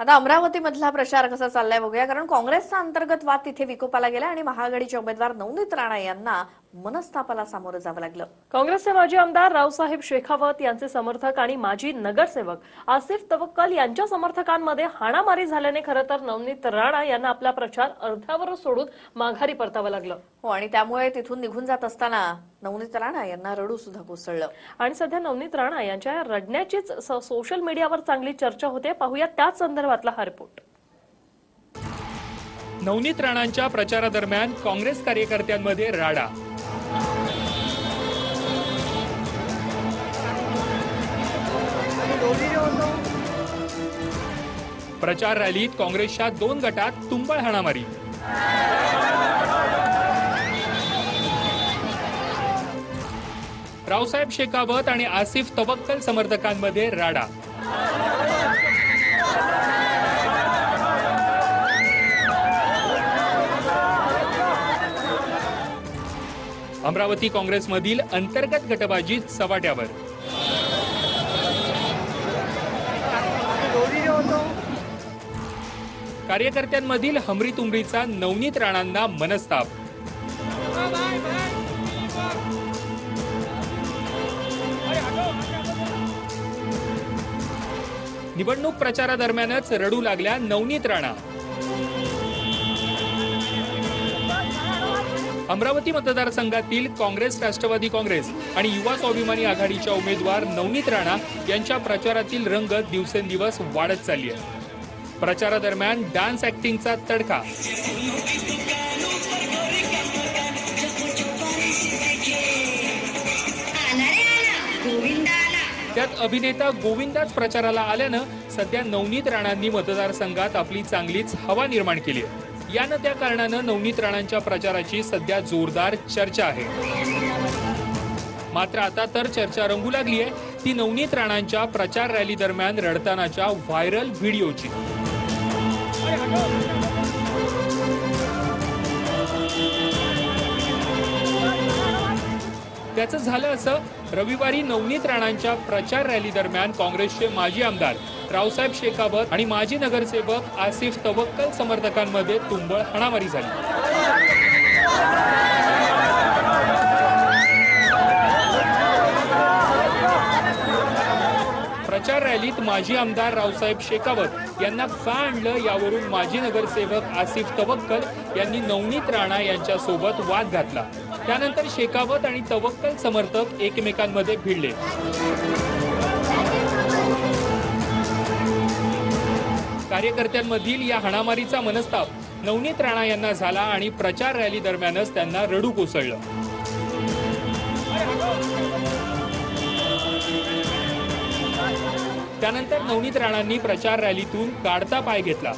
आता अमरावतीमधला प्रचार कसा चाललाय बघूया कारण काँग्रेसचा अंतर्गत वाद तिथे विकोपाला गेला आणि महाआघाडीचे उमेदवार नवनीत राणा यांना मनस्तापाला सामोरं जावं लागलं. काँग्रेसचे माजी आमदार रावसाहेब शेखावत यांचे समर्थक आणि माजी नगरसेवक आसिफ तवक्कल यांच्या समर्थकांमध्ये हाणामारी झाल्याने खरं तर नवनीत राणा यांना आपला प्रचार अर्ध्यावर सोडून माघारी परतावं लागलं. हो आणि त्यामुळे तिथून निघून जात असताना नवनीत राणा यांना रडू सुद्धा कोसळलं. आणि सध्या नवनीत राणा यांच्या रडण्याचीच सोशल मीडियावर चांगली चर्चा होते. पाहूया त्याच संदर्भातला हा रिपोर्ट नवनीत राणांच्या प्रचारादरम्यान काँग्रेस कार्यकर्त्यांमध्ये राडा. प्रचार रॅलीत काँग्रेसच्या दोन गटात तुंबळ हाणामारी. रावसाहेब शेखावत आणि आसिफ तवक्कल समर्थकांमध्ये राडा. अमरावती काँग्रेसमधील अंतर्गत गटबाजी सवाट्यावर. कार्यकर्त्यांमधील हमरी तुमरीचा नवनीत राणांना मनस्ताप. निवडणूक प्रचारादरम्यानच रडू लागल्या नवनीत राणा. अमरावती मतदारसंघातील काँग्रेस राष्ट्रवादी काँग्रेस आणि युवा स्वाभिमानी आघाडीच्या उमेदवार नवनीत राणा यांच्या प्रचारातील रंगत दिवसेंदिवस वाढत चालली आहे. प्रचारादरम्यान डान्स ऍक्टिंगचा तडका. त्यात अभिनेता गोविंदाच प्रचाराला आल्यानं सध्या नवनीत राणांनी मतदारसंघात आपली चांगलीच हवा निर्माण केली आहे. यानं त्या कारणानं नवनीत राणांच्या प्रचाराची सध्या जोरदार चर्चा आहे. मात्र आता तर चर्चा रंगू लागली आहे. ती नवनीत राणांच्या प्रचार रॅली दरम्यान रडतानाच्या व्हायरल व्हिडिओची. त्याचं झालं असं रविवारी नवनीत राणांच्या प्रचार रॅली दरम्यान काँग्रेसचे माजी आमदार रावसाहेब शेखावत आणि माजी नगरसेवक आसिफ तवक्कल समर्थकांमध्ये तुंबळ हाणामारी झाली. प्रचार रॅलीत माजी आमदार रावसाहेब शेखावत यांना का आणलं यावरून माजी नगरसेवक आसिफ तवक्कल यांनी नवनीत राणा यांच्यासोबत वाद घातला. त्यानंतर शेखावत आणि तवक्कल समर्थक एकमेकांमध्ये भिडले. कार्यकर्त्यांमधील या हाणामारीचा मनस्ताप नवनीत राणा यांना झाला आणि प्रचार रॅली दरम्यानच त्यांना रडू कोसळलं. त्यानंतर नवनीत राणांनी प्रचार रॅलीतून काढता पाय घेतला.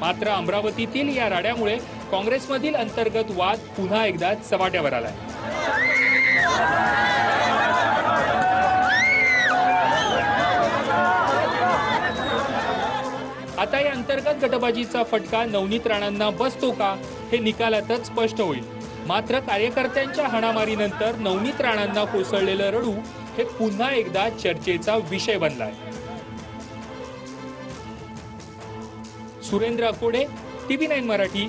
मात्र अमरावतीतील या राड्यामुळे काँग्रेसमधील अंतर्गत वाद पुन्हा एकदा चव्हाट्यावर आलाय. आता या अंतर्गत गटबाजीचा फटका नवनीत राणांना बसतो का हे निकालातच स्पष्ट होईल. मात्र कार्यकर्त्यांच्या हाणामारीनंतर नवनीत राणांना कोसळलेलं रडू हे पुन्हा एकदा चर्चेचा विषय बनलाय. Surendra Akode TV nine Marathi.